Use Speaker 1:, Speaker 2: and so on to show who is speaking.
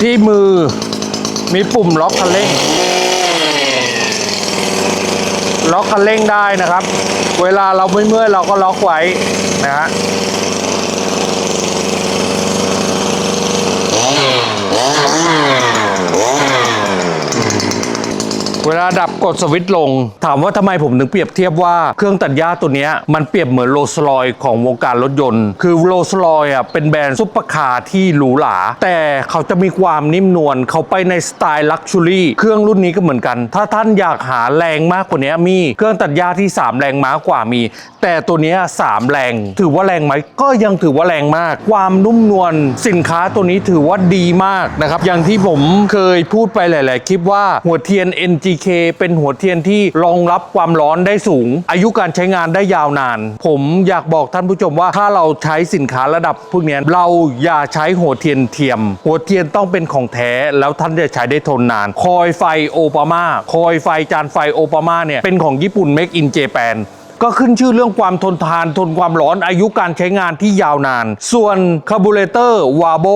Speaker 1: ที่มือมีปุ่มล็อกคันเร่ง ล็อกคันเร่งได้นะครับ เวลาเราเมื่อยเราก็ล็อกไว้นะฮะ เวลาดับกดสวิตช์ลง ถามว่าทำไมผมถึงเปรียบเทียบว่าเครื่องตัดหญ้าตัวนี้มันเปรียบเหมือนโรลส์รอยของวงการรถยนต์ คือโรลส์รอยอะเป็นแบรนด์ซุปเปอร์คาร์ที่หรูหราแต่เขาจะมีความนิ่มนวลเขาไปในสไตล์ลักชัวรี่เครื่องรุ่นนี้ก็เหมือนกัน ถ้าท่านอยากหาแรงมากกว่านี้มีเครื่องตัดหญ้าที่ 3 แรงม้ากว่ามี แต่ตัวนี้ 3 แรง ถือว่าแรงไหมก็ยังถือว่าแรงมาก ความนุ่มนวลสินค้าตัวนี้ถือว่าดีมากนะครับอย่างที่ผมเคยพูดไปหลาย ๆ คลิปว่าหัวเทียน k เป็นหัวเทียนที่รองรับความร้อนได้สูง อายุการใช้งานได้ยาวนาน ผมอยากบอกท่านผู้ชมว่าถ้าเราใช้สินค้าระดับพวกนี้เราอย่าใช้หัวเทียนเทียม หัวเทียนต้องเป็นของแท้แล้วท่านจะใช้ได้ทนนาน คอยไฟโอปามาคอยไฟจานไฟโอปามาเนี่ยเป็นของญี่ปุ่น Make in Japan ก็ขึ้นชื่อเรื่องความทนทานทนความร้อนอายุการใช้งานที่ยาวนาน ส่วนคาร์บูเรเตอร์วาโบ